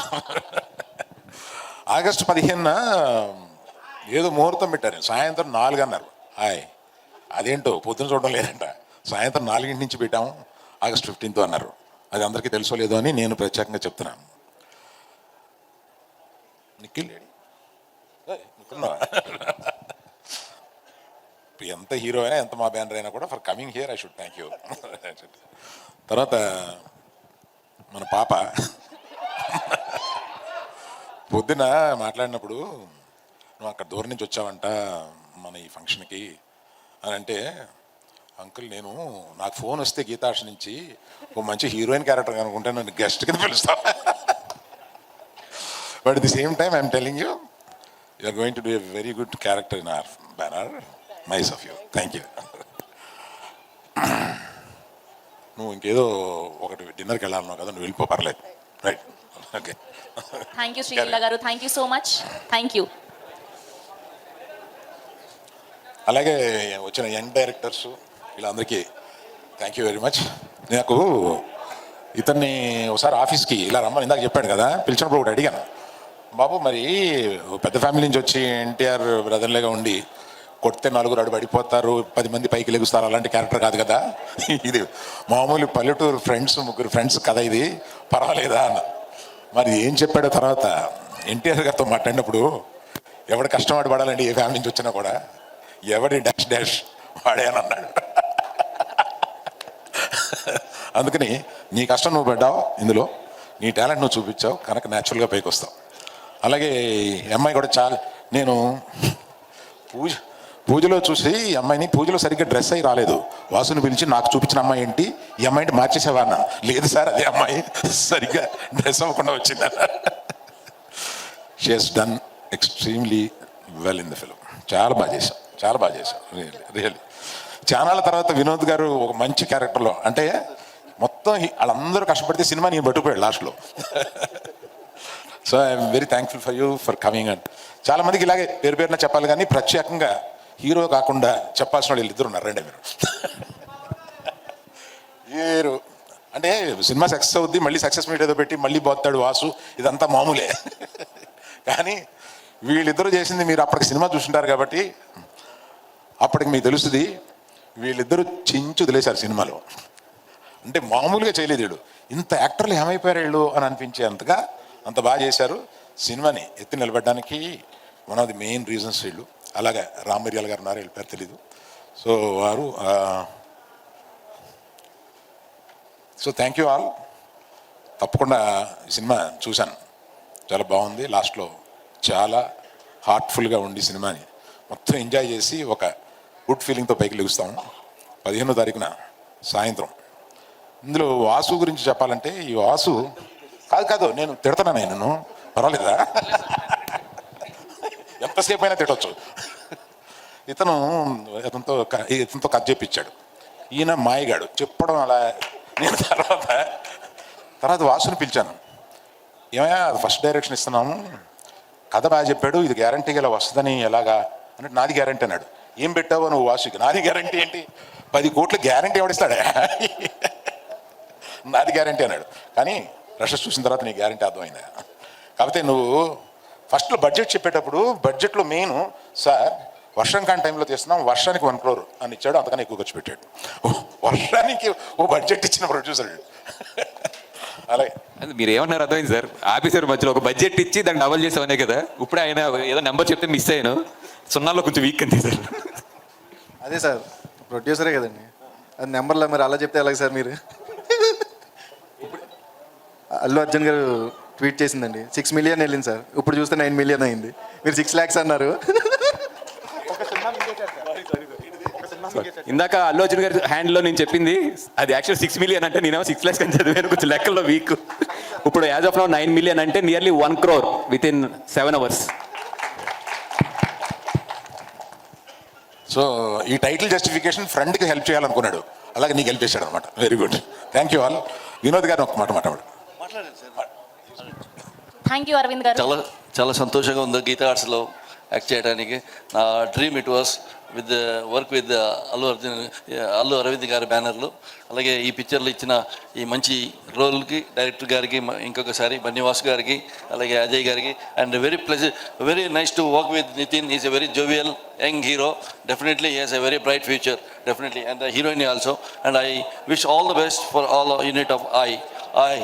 August పదిహేనున ఏదో ముహూర్తం పెట్టారు. సాయంత్రం నాలుగు అన్నారు. హాయ్. అదేంటో పొద్దున చూడడం లేదంట. సాయంత్రం నాలుగింటి నుంచి పెట్టాము. ఆగస్ట్ ఫిఫ్టీన్త్ అన్నారు. అది అందరికీ తెలుసో లేదో అని నేను ప్రత్యేకంగా చెప్తున్నాను. నిఖిల్? ఎంత హీరో అయినా ఎంత మా బ్యానర్ అయినా కూడా for coming here I should thank you. తర్వాత మన పాప పొద్దున మాట్లాడినప్పుడు నువ్వు అక్కడ దూరం నుంచి వచ్చావంట మన ఈ ఫంక్షన్కి అని అంటే అంకుల్ నేను నాకు ఫోన్ వస్తే గీతాష్ నుంచి ఓ మంచి హీరోయిన్ క్యారెక్టర్ అనుకుంటే నన్ను గెస్ట్ కింద పిలుస్తా. But the same time I'm telling you you're going to do a very good character in our banner nice of you thank you నువ్వు ఇంకేదో ఒకటి డిన్నర్కి వెళ్ళాలన్నావు కదా నువ్వు వెళ్ళిపో పర్లేదు. Right okay thank you Sreeleela garu thank you so much thank you అలాగే వచ్చిన యంగ్ డైరెక్టర్స్ వీళ్ళందరికీ థ్యాంక్ యూ వెరీ మచ్ నాకు ఇతన్ని ఒకసారి ఆఫీస్కి ఇలా రమ్మని ఇందాక చెప్పాడు కదా పిలిచినప్పుడు ఒకటి అడిగాను. బాబు మరి పెద్ద ఫ్యామిలీ నుంచి వచ్చి ఎన్టీఆర్ బ్రదర్లేగా ఉండి కొడితే నలుగురు అడు పడిపోతారు పది మంది పైకి లెగుస్తారు అలాంటి క్యారెక్టర్ కాదు కదా? ఇది మామూలు పల్లెటూరు ఫ్రెండ్స్ ముగ్గురు ఫ్రెండ్స్ కథ ఇది. పర్వాలేదా అన్న. మరి ఏం చెప్పాడో తర్వాత ఎన్టీఆర్ గారితో మాట్లాడినప్పుడు ఎవడు కష్టపడి పడాలండి ఏ ఫ్యామిలీ నుంచి వచ్చినా కూడా ఎవడి డాష్ డాష్ వాడేనన్నాడు అందుకని నీ కష్టం నువ్వు పడ్డావు ఇందులో నీ టాలెంట్ నువ్వు చూపించావు కనుక న్యాచురల్గా పైకి వస్తావు. అలాగే ఈ అమ్మాయి కూడా చాలా నేను పూజ పూజలో చూసి ఈ అమ్మాయిని పూజలో సరిగ్గా డ్రెస్ అయి రాలేదు. వాసుని పిలిచి నాకు చూపించిన అమ్మాయి ఏంటి? ఈ అమ్మాయిని మార్చేసేవా అన్న. లేదు సార్ అదే అమ్మాయి. సరిగ్గా డ్రెస్ అవ్వకుండా వచ్చింది she has done extremely well in the film చాలా బాగా చేశాం. చాలా బాగా చేశాం. రియల్లీ రియల్లీ చానాల తర్వాత వినోద్ గారు ఒక మంచి క్యారెక్టర్లో అంటే మొత్తం వాళ్ళందరూ కష్టపడితే సినిమా నేను పట్టుకుపోయాడు లాస్ట్లో so I'm very thankful for you for coming and చాలా మందికి ఇలాగే పేరు పేరున చెప్పాలి కానీ ప్రత్యేకంగా హీరో కాకుండా చెప్పాల్సిన వాళ్ళు ఇద్దరు ఉన్నారు రండి మీరు. వీరు అంటే సినిమా సక్సెస్ అవుద్ది మళ్ళీ సక్సెస్ మీట్ ఏదో పెట్టి మళ్ళీ పోతాడు వాసు ఇదంతా మామూలే. కానీ వీళ్ళిద్దరూ చేసింది మీరు అప్పటికి సినిమా చూసుంటారు కాబట్టి అప్పటికి మీకు తెలుస్తుంది వీళ్ళిద్దరూ చించు వదిలేశారు సినిమాలో. అంటే మామూలుగా చేయలేదు వీళ్ళు ఇంత యాక్టర్లు ఏమైపోయారు వీళ్ళు అని అనిపించేంతగా అంత బాగా చేశారు సినిమాని ఎత్తి నిలబడడానికి one of the main reasons వీళ్ళు. అలాగే రామ్ గారు ఉన్నారు వీళ్ళ పేరు తెలీదు. సో వారు సో థ్యాంక్ యూ ఆల్ తప్పకుండా సినిమా చూశాను. చాలా బాగుంది. లాస్ట్లో చాలా హార్ట్ఫుల్గా ఉండి సినిమాని మొత్తం ఎంజాయ్ చేసి ఒక గుడ్ ఫీలింగ్తో పైకి లెగుస్తాము పదిహేనో తారీఖున సాయంత్రం. ఇందులో వాసు గురించి చెప్పాలంటే ఈ వాసు కాదు కాదు నేను తిడతాను నేను? పర్వాలేదా ఎంతసేపు అయినా తిట్టచ్చు. ఇతను ఇతనితో ఇతనితో కథ చెప్పించాడు. ఈయన మాయగాడు. చెప్పడం అలా నేను తర్వాత తర్వాత వాసుని పిలిచాను. ఏమయ్యా ఫస్ట్ డైరెక్షన్ ఇస్తున్నాము. కథ బాగా చెప్పాడు. ఇది గ్యారంటీగా ఇలా వస్తుందని ఎలాగా? అంటే నాది గ్యారంటీ అన్నాడు. ఏం పెట్టావు నువ్వు వాసుకి? నాది గ్యారంటీ ఏంటి? పది కోట్ల గ్యారంటీ ఎవడిస్తాడా? నాది గ్యారంటీ అన్నాడు. కానీ రషెస్ చూసిన తర్వాత నీ గ్యారంటీ అర్థమైందా? కాకపోతే నువ్వు ఫస్ట్లో బడ్జెట్ చెప్పేటప్పుడు బడ్జెట్లో మెయిన్ సార్ వర్షం కాని టైంలో తీస్తున్నాం వర్షానికి వన్ క్రోర్ అని ఇచ్చాడు అంతకన్నా ఎక్కువ ఖర్చు పెట్టాడు. వర్షానికి ఓ బడ్జెట్ ఇచ్చిన ప్రొడ్యూసర్ అలాగే అది మీరు ఏమన్నారు అర్థమైంది సార్. ఆఫీసర్ మధ్యలో ఒక బడ్జెట్ ఇచ్చి దాన్ని డబల్ చేసామనే కదా. ఇప్పుడు ఆయన ఏదో నెంబర్ చెప్తే మిస్ అయ్యాను. సున్నాలో కొంచెం వీక్ అంతే సార్. అదే సార్ ప్రొడ్యూసరే కదండి. అది నెంబర్లో మరి అలా చెప్తే ఎలాగ సార్ మీరు? ఇప్పుడు అల్లు అర్జున్ గారు ట్వీట్ చేసిందండి. సిక్స్ మిలియన్ వెళ్ళింది సార్. ఇప్పుడు చూస్తే నైన్ మిలియన్ అయింది. మీరు సిక్స్ ల్యాక్స్ అన్నారు. ఇందాక అల్లు అర్జున్ గారి హ్యాండ్లో నేను చెప్పింది అది యాక్చువల్ సిక్స్ మిలియన్ అంటే నేనేమో సిక్స్ ల్యాక్స్ అని చదివాను కొంచెం లెక్కల్లో వీక్ ఇప్పుడు as of now nine million అంటే nearly one crore with in seven hours so ఈ టైటిల్ జస్టిఫికేషన్ ఫ్రెండ్కి హెల్ప్ చేయాలనుకున్నాడు. అలాగే నీకు హెల్ప్ చేశాడు అనమాట very good thank you all Vinod గారిని ఒక మాట మాట్లాడు. థ్యాంక్ యూ అరవింద్ గారు. చాలా చాలా సంతోషంగా ఉంది గీతా ఆర్ట్స్లో యాక్ట్ చేయడానికి. నా dream it was with work with Allu Arjun Allu Aravind గారి బ్యానర్లు. అలాగే ఈ పిక్చర్లో ఇచ్చిన ఈ మంచి రోల్కి డైరెక్టర్ గారికి ఇంకొకసారి బన్నివాస్ గారికి అలాగే అజయ్ గారికి. And very pleasure very nice to work with Nithin. Is a very jovial young hero. Definitely he's a very bright future definitely and heroine also and I wish all the best for all unit of I I